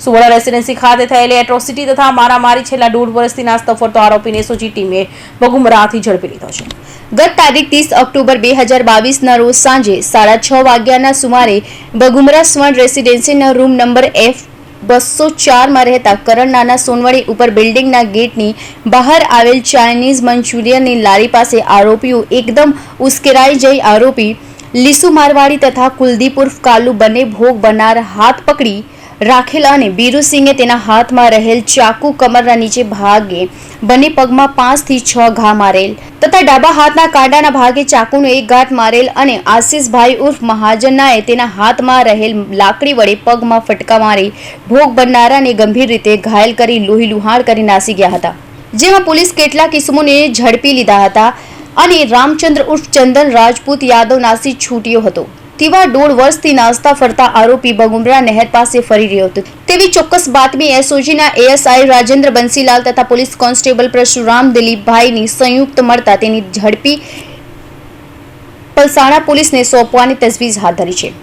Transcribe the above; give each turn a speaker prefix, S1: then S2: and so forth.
S1: સુવર્ણ રેસીડેન્સી ખાતે થયેલી એટ્રોસિટી તથા મારામારી છેલ્લા દોઢ વર્ષથી નાસ્તો ફરતો આરોપીને એસઓજી ટીમે બગુમરાથી ઝડપી લીધો છે.
S2: ગત તારીખ ત્રીસ ઓક્ટોબર બે હજાર બાવીસના રોજ સાંજે સાડા છ વાગ્યાના સુમારે બગુમરા સ્વર્ણ રેસીડેન્સીના રૂમ નંબર એફ બસો ચારમાં રહેતા કરણ નાના સોનવણી ઉપર બિલ્ડિંગના ગેટની બહાર આવેલ ચાઇનીઝ મંચુરિયનની લારી પાસે આરોપીઓ એકદમ ઉશ્કેરાઈ જઈ આરોપી લીસુ મારવાડી તથા કુલદીપ ઉર્ફ કાલુ બંને ભોગ બનાર હાથ પકડી રાખેલ અને બીરુસિંહે તેના હાથમાં રહેલ ચાકુ કમરના નીચે ભાગે બંને પગમાં પાંચથી છ ઘા મારેલ તથા ડાબા હાથના કાંડાના ભાગે ચાકુનો એક ગાંઠ મારેલ અને આશીષભાઈ ઉર્ફ મહાજનનાએ તેના હાથમાં રહેલ લાકડી વડે પગમાં ફટકા મારી ભોગ બનનારાને ગંભીર રીતે ઘાયલ કરી લોહી લુહાણ કરી નાસી ગયા હતા. જેમાં પોલીસ કેટલાક ઇસમોને ઝડપી લીધા હતા અને રામચંદ્ર ઉર્ફ ચંદન રાજપૂત યાદવ નાસી છૂટ્યો હતો. તેવા દોઢ વર્ષથી નાસ્તા ફરતા આરોપી બગુમરા નહેર પાસે ફરી રહ્યો હતો. તેવી ચોક્કસ બાતમી એસઓજીના એએસઆઈ રાજેન્દ્ર બંસીલાલ તથા પોલીસ કોન્સ્ટેબલ પરશુરામ દિલીપભાઈની સંયુક્ત મળતા તેની ઝડપી પલસાણા પોલીસને સોંપવાની તજવીજ હાથ ધરી છે.